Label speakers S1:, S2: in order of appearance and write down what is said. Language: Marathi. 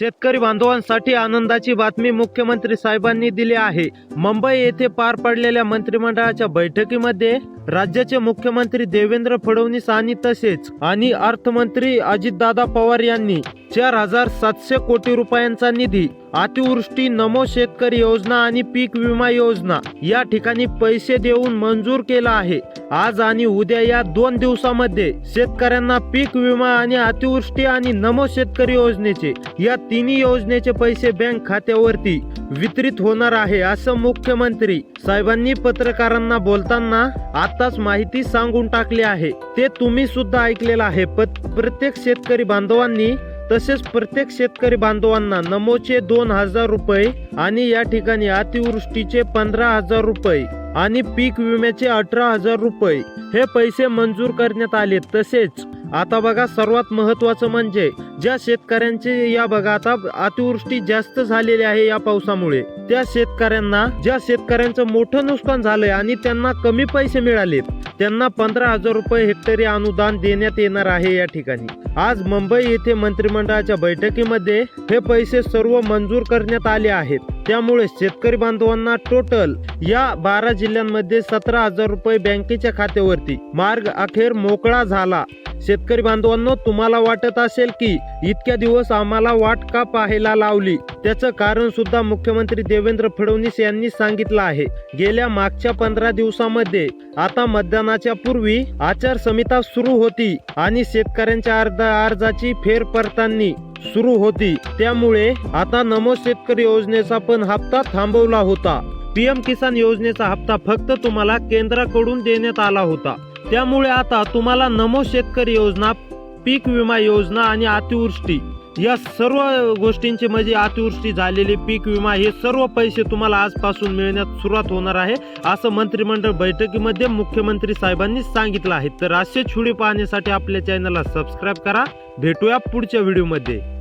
S1: शेतकरी बांधवांसाठी आनंदाची बातमी मुख्यमंत्री साहेबांनी दिली आहे. मुंबई येथे पार पडलेल्या मंत्रिमंडळाच्या बैठकीमध्ये राज्याचे मुख्यमंत्री देवेंद्र फडणवीस आणि तसेच आणि अर्थमंत्री अजितदादा पवार यांनी चार हजार सातशे कोटी रुपयांचा निधी अतिवृष्टी नमो शेतकरी योजना आणि पीक विमा योजना या ठिकाणी पैसे देऊन मंजूर केला आहे. आज आणि उद्या या दोन दिवसामध्ये शेतकऱ्यांना पीक विमा आणि अतिवृष्टी आणि नमो शेतकरी योजनेचे या तिन्ही योजनेचे पैसे बँक खात्यावरती वितरित होणार आहे असं मुख्यमंत्री साहेबांनी पत्रकारांना बोलताना आताच माहिती सांगून टाकली आहे. ते तुम्ही सुद्धा ऐकलेलं आहे. प्रत्येक शेतकरी बांधवांनी तसेच प्रत्येक शेतकरी बांधवांना नमोचे दोन हजार रुपये आणि या ठिकाणी अतिवृष्टीचे पंधरा हजार रुपये आणि पीक विम्याचे अठरा हजार रुपये हे पैसे मंजूर करण्यात आले. तसेच आता बघा सर्वात महत्वाचं म्हणजे ज्या शेतकऱ्यांचे या बघा आता अतिवृष्टी जास्त झालेली आहे या पावसामुळे. त्या शेतकऱ्यांना ज्या शेतकऱ्यांचं मोठं नुकसान झालंय आणि त्यांना कमी पैसे मिळाले त्यांना पंधरा हजार रुपये हेक्टरी अनुदान देण्यात येणार आहे या ठिकाणी. आज मुंबई येथे मंत्रिमंडळाच्या बैठकीमध्ये हे पैसे सर्व मंजूर करण्यात आले आहेत. त्यामुळे शेतकरी बांधवांना टोटल या बारा जिल्ह्यांमध्ये सतरा हजार रुपये बँकेच्या खात्यावरती. मार्ग अखेर मोकळा झाला. शेतकरी बांधवांनो तुम्हाला वाटत असेल की इतक्या दिवस आम्हाला वाट का पाहायला लावली? त्याचं कारण सुद्धा मुख्यमंत्री देवेंद्र फडणवीस यांनी सांगितलं आहे. गेल्या मागच्या पंधरा दिवसामध्ये आता मतदानाच्या पूर्वी आचारसंहिता सुरू होती आणि शेतकऱ्यांच्या अर्ज अर्जाची फेर फेरपडताळणी सुरू होती. त्यामुळे आता नमो शेतकरी योजनेचा पण हप्ता थांबवला होता. पीएम किसान योजनेचा हप्ता फक्त तुम्हाला केंद्राकडून देण्यात आला होता. त्यामुळे आता तुम्हाला नमो शेतकरी योजना पीक विमा योजना आणि अतिवृष्टी या सर्व गोष्टींची म्हणजे अतिवृष्टी झालेली पीक विमा हे सर्व पैसे तुम्हाला आजपासून मिळण्यास सुरुवात होणार आहे असं मंत्रिमंडळ बैठकीमध्ये मुख्यमंत्री साहेबांनी सांगितलं आहे. तर असे छुडे पाहण्यासाठी आपल्या चॅनलला सबस्क्राईब करा. भेटूया पुढच्या व्हिडिओमध्ये.